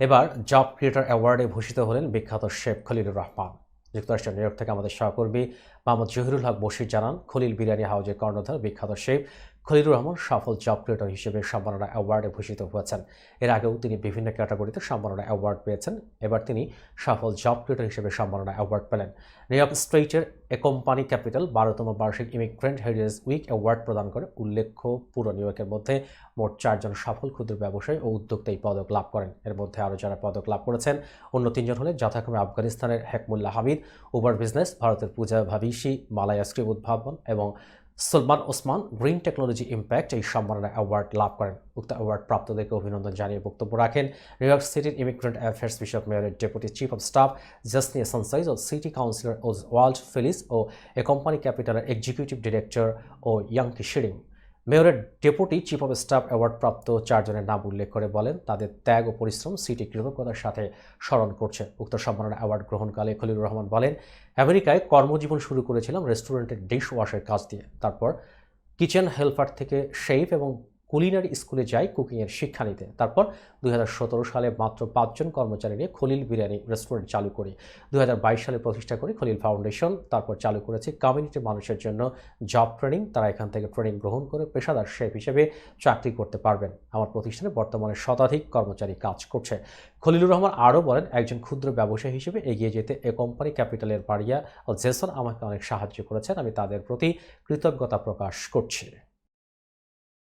এবার job creator অ্যাওয়ার্ডে ভূষিত হলেন বিখ্যাত শেফ খলিলুর রহমান। যুক্তরাষ্ট্রের নিউ ইয়র্ক থেকে আমাদের সহকর্মী মোহাম্মদ জহিরুল হক বশির জানান, খলিল বিরিয়ানি হাউজের কর্ণধার, বিখ্যাত শেফ খলিলুর রহমান সফল জব ক্রিয়েটর হিসেবে সম্মাননা অ্যাওয়ার্ডে ভূষিত হয়েছেন। এর আগেও তিনি বিভিন্ন ক্যাটাগরিতে সম্মাননা অ্যাওয়ার্ড পেয়েছেন। এবার তিনি সফল জব ক্রিয়েটর হিসেবে সম্মাননা অ্যাওয়ার্ড পেলেন। নিউ ইয়র্ক স্ট্রেটের এ কোম্পানি ক্যাপিটাল বারোতম বার্ষিক ইমিগ্রেন্ট হেরিটেজ উইক অ্যাওয়ার্ড প্রদান করে উল্লেখ্য, পুরো নিউ ইয়র্কের মধ্যে মোট চারজন সফল ক্ষুদ্র ব্যবসায়ী ও উদ্যোক্তা এই পদক লাভ করেন। এর মধ্যে আরও যারা পদক লাভ করেছেন, অন্য তিনজন হলেন যথাক্রমে আফগানিস্তানের হেকমুল্লাহ হামিদ, উবার বিজনেস, ভারতের পূজা ভাবিসি মালায়া স্ক্রিম উদ্ভাবন এবং Salman Osman green technology impact এই সম্মাননা অ্যাওয়ার্ড লাভ করেন। উক্ত অ্যাওয়ার্ড প্রাপ্তদেরকে অভিনন্দন জানিয়ে বক্তব্য রাখেন নিউ ইয়র্ক সিটির ইমিগ্রেন্ট অ্যাফেয়ার্স বিষয়ক মেয়রের ডেপুটি চিফ অফ স্টাফ জাসনি সানসাইজ ও সিটি কাউন্সিলর ওয়ার্ল্ড ফিলিস ও এ কোম্পানি ক্যাপিটালের এক্সিকিউটিভ ডিরেক্টর ও ইয়াংকি শিরিং। মেয়রের deputy chief of staff award প্রাপ্ত চারজনের নাম উল্লেখ করে বলেন, তাদের ত্যাগ ও পরিশ্রম সিটি কৃতজ্ঞতার সাথে স্মরণ করছে। উক্ত সম্মাননা অ্যাওয়ার্ড গ্রহণকালে খলিলুর রহমান বলেন, আমেরিকায় কর্মজীবন শুরু করেছিলাম রেস্টুরেন্টের ডিশ ওয়াশের কাজ দিয়ে। তারপর কিচেন হেল্পার থেকে শেফ এবং কুলিনারি স্কুলে যাই কুকিংয়ের শিক্ষা নিতে। তারপর দুই হাজার সতেরো সালে মাত্র পাঁচজন কর্মচারী নিয়ে খলিল বিরিয়ানি রেস্টুরেন্ট চালু করি। দু হাজার বাইশ সালে প্রতিষ্ঠা করে খলিল ফাউন্ডেশন তারপর চালু করেছে কমিউনিটি মানুষের জন্য জব ট্রেনিং তারা এখান থেকে ট্রেনিং গ্রহণ করে পেশাদার শেফ হিসেবে চাকরি করতে পারবেন। আমার প্রতিষ্ঠানে বর্তমানে শতাধিক কর্মচারী কাজ করছে। খলিলুর রহমান আরও বলেন, একজন ক্ষুদ্র ব্যবসায়ী হিসেবে এগিয়ে যেতে এ কোম্পানি ক্যাপিটালের বাড়িয়া ও জেসন আমাকে অনেক সাহায্য করেছেন। আমি তাদের প্রতি কৃতজ্ঞতা প্রকাশ করছি।